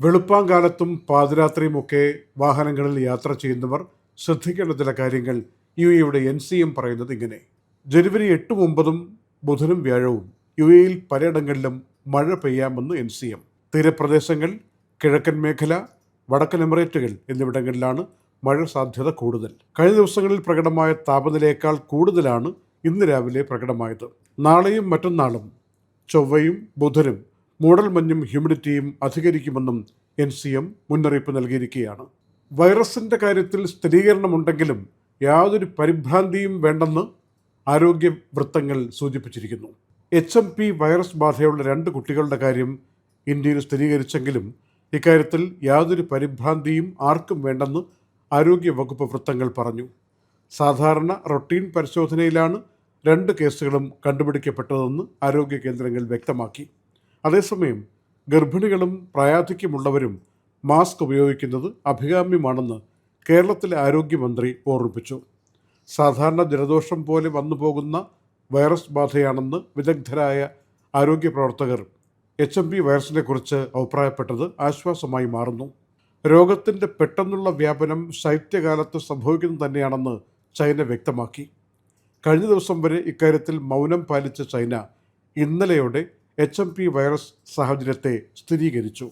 വെളുപ്പാങ്കാലത്തും പാതിരാത്രിയുമൊക്കെ വാഹനങ്ങളിൽ യാത്ര ചെയ്യുന്നവർ ശ്രദ്ധിക്കേണ്ട ചില കാര്യങ്ങൾ യു എയുടെ എൻ സി എം പറയുന്നത് ഇങ്ങനെ. ജനുവരി എട്ടും ഒമ്പതും ബുധനും വ്യാഴവും യു എയിൽ പലയിടങ്ങളിലും മഴ പെയ്യാമെന്ന് എൻ സി എം. തീരപ്രദേശങ്ങൾ കിഴക്കൻ മേഖല വടക്കൻ എമിറേറ്റുകൾ എന്നിവിടങ്ങളിലാണ് മഴ സാധ്യത കൂടുതൽ. കഴിഞ്ഞ ദിവസങ്ങളിൽ പ്രകടമായ താപനിലയേക്കാൾ കൂടുതലാണ് ഇന്ന് രാവിലെ പ്രകടമായത്. നാളെയും മറ്റന്നാളും ചൊവ്വയും ബുധനും മൂടൽമഞ്ഞും ഹ്യൂമിഡിറ്റിയും അധികരിക്കുമെന്നും എൻ സി എം മുന്നറിയിപ്പ് നൽകിയിരിക്കുകയാണ്. വൈറസിന്റെ കാര്യത്തിൽ സ്ഥിരീകരണമുണ്ടെങ്കിലും യാതൊരു പരിഭ്രാന്തിയും വേണ്ടെന്ന് ആരോഗ്യ വൃത്തങ്ങൾ സൂചിപ്പിച്ചിരിക്കുന്നു. എച്ച് എം പി വൈറസ് ബാധയുള്ള രണ്ട് കുട്ടികളുടെ കാര്യം ഇന്ത്യയിൽ സ്ഥിരീകരിച്ചെങ്കിലും ഇക്കാര്യത്തിൽ യാതൊരു പരിഭ്രാന്തിയും ആർക്കും വേണ്ടെന്ന് ആരോഗ്യ വകുപ്പ് വൃത്തങ്ങൾ പറഞ്ഞു. സാധാരണ റൊട്ടീൻ പരിശോധനയിലാണ് രണ്ട് കേസുകളും കണ്ടുപിടിക്കപ്പെട്ടതെന്ന് ആരോഗ്യ കേന്ദ്രങ്ങൾ വ്യക്തമാക്കി. അതേസമയം ഗർഭിണികളും പ്രായാധിക്യമുള്ളവരും മാസ്ക് ഉപയോഗിക്കുന്നത് അഭികാമ്യമാണെന്ന് കേരളത്തിലെ ആരോഗ്യമന്ത്രി ഓർമ്മിപ്പിച്ചു. സാധാരണ ജലദോഷം പോലെ വന്നു പോകുന്ന വൈറസ് ബാധയാണെന്ന് വിദഗ്ധരായ ആരോഗ്യ പ്രവർത്തകർ എച്ച് എം പി വൈറസിനെക്കുറിച്ച് അഭിപ്രായപ്പെട്ടത് ആശ്വാസമായി മാറുന്നു. രോഗത്തിന്റെ പെട്ടെന്നുള്ള വ്യാപനം ശൈത്യകാലത്ത് സംഭവിക്കുന്നത് തന്നെയാണെന്ന് ചൈന വ്യക്തമാക്കി. കഴിഞ്ഞ ദിവസം വരെ ഇക്കാര്യത്തിൽ മൗനം പാലിച്ച ചൈന ഇന്നലെയോടെ എച്ച് എം പി വൈറസ് സാഹചര്യത്തെ സ്ഥിരീകരിച്ചു.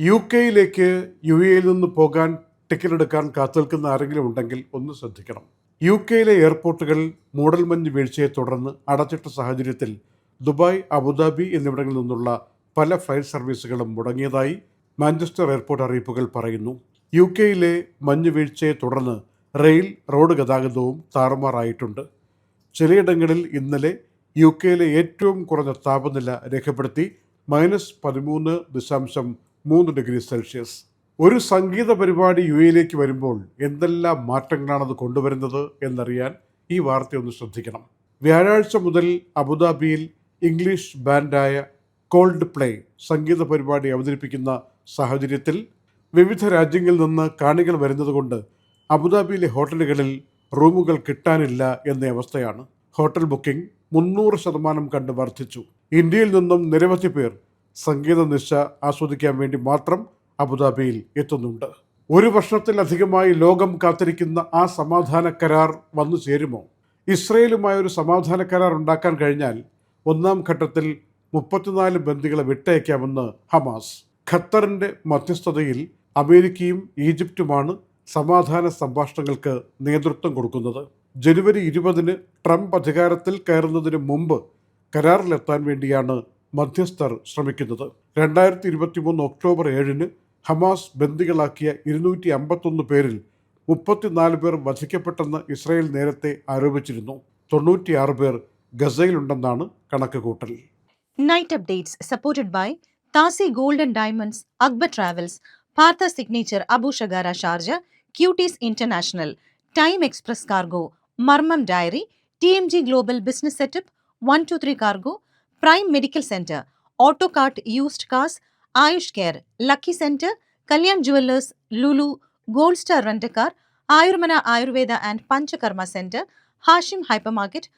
യു കെയിലേക്ക് യു എയിൽ നിന്ന് പോകാൻ ടിക്കറ്റ് എടുക്കാൻ കാത്തുനിൽക്കുന്ന ആരെങ്കിലും ഉണ്ടെങ്കിൽ ഒന്ന് ശ്രദ്ധിക്കണം. യു കെയിലെ എയർപോർട്ടുകൾ മൂടൽമഞ്ഞ് വീഴ്ചയെ തുടർന്ന് അടച്ചിട്ട സാഹചര്യത്തിൽ ദുബായ് അബുദാബി എന്നിവിടങ്ങളിൽ നിന്നുള്ള പല ഫ്ലൈറ്റ് സർവീസുകളും മുടങ്ങിയതായി മാഞ്ചസ്റ്റർ എയർപോർട്ട് അറിയിപ്പുകൾ പറയുന്നു. യു കെയിലെ മഞ്ഞ് വീഴ്ചയെ തുടർന്ന് റെയിൽ റോഡ് ഗതാഗതവും താറുമാറായിട്ടുണ്ട്. ചിലയിടങ്ങളിൽ ഇന്നലെ യു കെയിലെ ഏറ്റവും കുറഞ്ഞ താപനില രേഖപ്പെടുത്തി മൈനസ് പതിമൂന്ന് ദശാംശം മൂന്ന് ഡിഗ്രി സെൽഷ്യസ്. ഒരു സംഗീത പരിപാടി യു എയിലേക്ക് വരുമ്പോൾ എന്തെല്ലാം മാറ്റങ്ങളാണത് കൊണ്ടുവരുന്നത് എന്നറിയാൻ ഈ വാർത്തയൊന്ന് ശ്രദ്ധിക്കണം. വ്യാഴാഴ്ച മുതൽ അബുദാബിയിൽ ഇംഗ്ലീഷ് ബാൻഡായ കോൾഡ് പ്ലേ സംഗീത പരിപാടി അവതരിപ്പിക്കുന്ന സാഹചര്യത്തിൽ വിവിധ രാജ്യങ്ങളിൽ നിന്ന് കാണികൾ വരുന്നതുകൊണ്ട് അബുദാബിയിലെ ഹോട്ടലുകളിൽ റൂമുകൾ കിട്ടാനില്ല എന്ന അവസ്ഥയാണ്. ഹോട്ടൽ ബുക്കിംഗ് മുന്നൂറ് ശതമാനം കണ്ട് വർദ്ധിച്ചു. ഇന്ത്യയിൽ നിന്നും നിരവധി പേർ സംഗീത നിശ ആസ്വദിക്കാൻ വേണ്ടി മാത്രം അബുദാബിയിൽ എത്തുന്നുണ്ട്. ഒരു വർഷത്തിലധികമായി ലോകം കാത്തിരിക്കുന്ന ആ സമാധാന കരാർ വന്നു ചേരുമോ? ഇസ്രയേലുമായി ഒരു സമാധാന കരാർ ഉണ്ടാക്കാൻ കഴിഞ്ഞാൽ ഒന്നാം ഘട്ടത്തിൽ മുപ്പത്തിനാല് ബന്ദികളെ വിട്ടയക്കാമെന്ന് ഹമാസ്. ഖത്തറിന്റെ മധ്യസ്ഥതയിൽ അമേരിക്കയും ഈജിപ്തുമാണ് സമാധാന സംഭാഷണങ്ങൾക്ക് നേതൃത്വം കൊടുക്കുന്നത്. ജനുവരി ഇരുപതിന് ട്രംപ് അധികാരത്തിൽ കയറുന്നതിന് മുമ്പ് കരാറിലെത്താൻ വേണ്ടിയാണ് മധ്യസ്ഥർ ശ്രമിക്കുന്നത്. രണ്ടായിരത്തി ഇരുപത്തി മൂന്ന് ഒക്ടോബർ ഏഴിന് ഹമാസ് ബന്ദികളാക്കിയ ഇരുന്നൂറ്റി അമ്പത്തൊന്ന് പേരിൽ മുപ്പത്തിനാല് പേർ വധിക്കപ്പെട്ടെന്ന് ഇസ്രായേൽ നേരത്തെ ആരോപിച്ചിരുന്നു. തൊണ്ണൂറ്റിയാറ് പേർ ഗസയിലുണ്ടെന്നാണ് കണക്കുകൂട്ടൽ. Night താസി gold and diamonds Akbar travels Partha signature Abu ഷഗാര Sharjah cuties international time express International, Time Express Cargo, Marmam Diary, TMG Global Business Setup, 123 Cargo, Prime Medical Center, Autocart Used Cars, Ayush Care, Lucky Center, Kalyan Jewelers, Lulu, Gold Star Rent a Car, Ayurmana Ayurveda and Panchakarma Center, Hashim Hypermarket,